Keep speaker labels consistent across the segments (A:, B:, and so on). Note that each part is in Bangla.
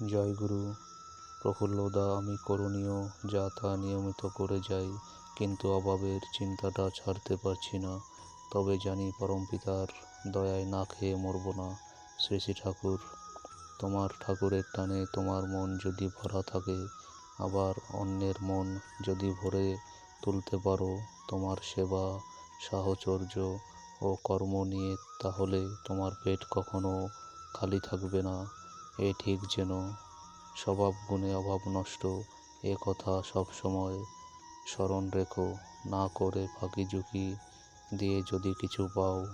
A: জয় গুরু। প্রফুল্লদা আমি করণীয়, যা তা নিয়মিত করে যাই, কিন্তু অভাবের চিন্তাটা ছাড়তে পারছি না। তবে জানি পরমপিতার দয়ায় না খেয়ে মরব না। শ্রী শ্রী ঠাকুর, তোমার ঠাকুরের টানে তোমার মন যদি ভরা থাকে, আবার অন্যের মন যদি ভরে তুলতে পারো, তোমার সেবা, সাহচর্য ও কর্ম নিয়ে তাহলে তোমার পেট কখনো খালি থাকবে না। এ ঠিক যেন স্বভাব গুণে অভাব নষ্ট, এ কথা সবসময় স্মরণ রেখো, না করে ফাঁকি ঝুঁকি দিয়ে যদি কিছু পাও,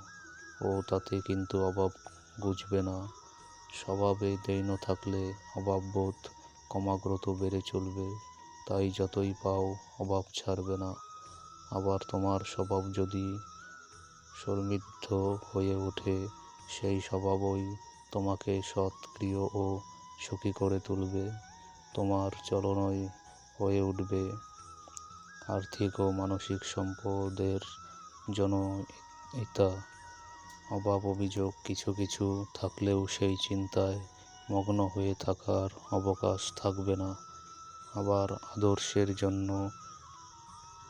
A: ও তাতে কিন্তু অভাব বুঝবে না। স্বভাবে দৈন্য থাকলে অভাববোধ ক্রমাগত বেড়ে চলবে, তাই যতই পাও অভাব ছাড়বে না। আবার তোমার স্বভাব যদি সমৃদ্ধ হয়ে ওঠে, সেই স্বভাবই তোমাকে সৎ, প্রিয় ও সুখী করে তুলবে। তোমার চলনই হয়ে উঠবে। আর্থিক ও মানসিক সম্পদের জনয়িতা অভাব অভিযোগ কিছু কিছু থাকলেও সেই চিন্তায় মগ্ন হয়ে থাকার অবকাশ থাকবে না। আবার আদর্শের জন্য,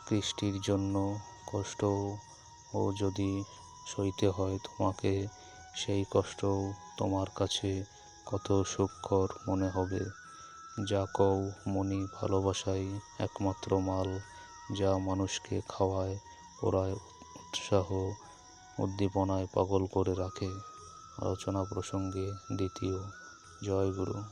A: কৃষ্টির জন্য কষ্ট ও যদি সইতে হয় তোমাকে সেই কষ্টও তোমার কাছে কত সুখকর মনে হবে। যা কও মনি ভালোবাসাই একমাত্র মাল, যা মানুষকে খাওয়ায়, পড়ায়, উৎসাহ, উদ্দীপনায় পাগল করে রাখে। আলোচনা প্রসঙ্গে দ্বিতীয় জয় গুরু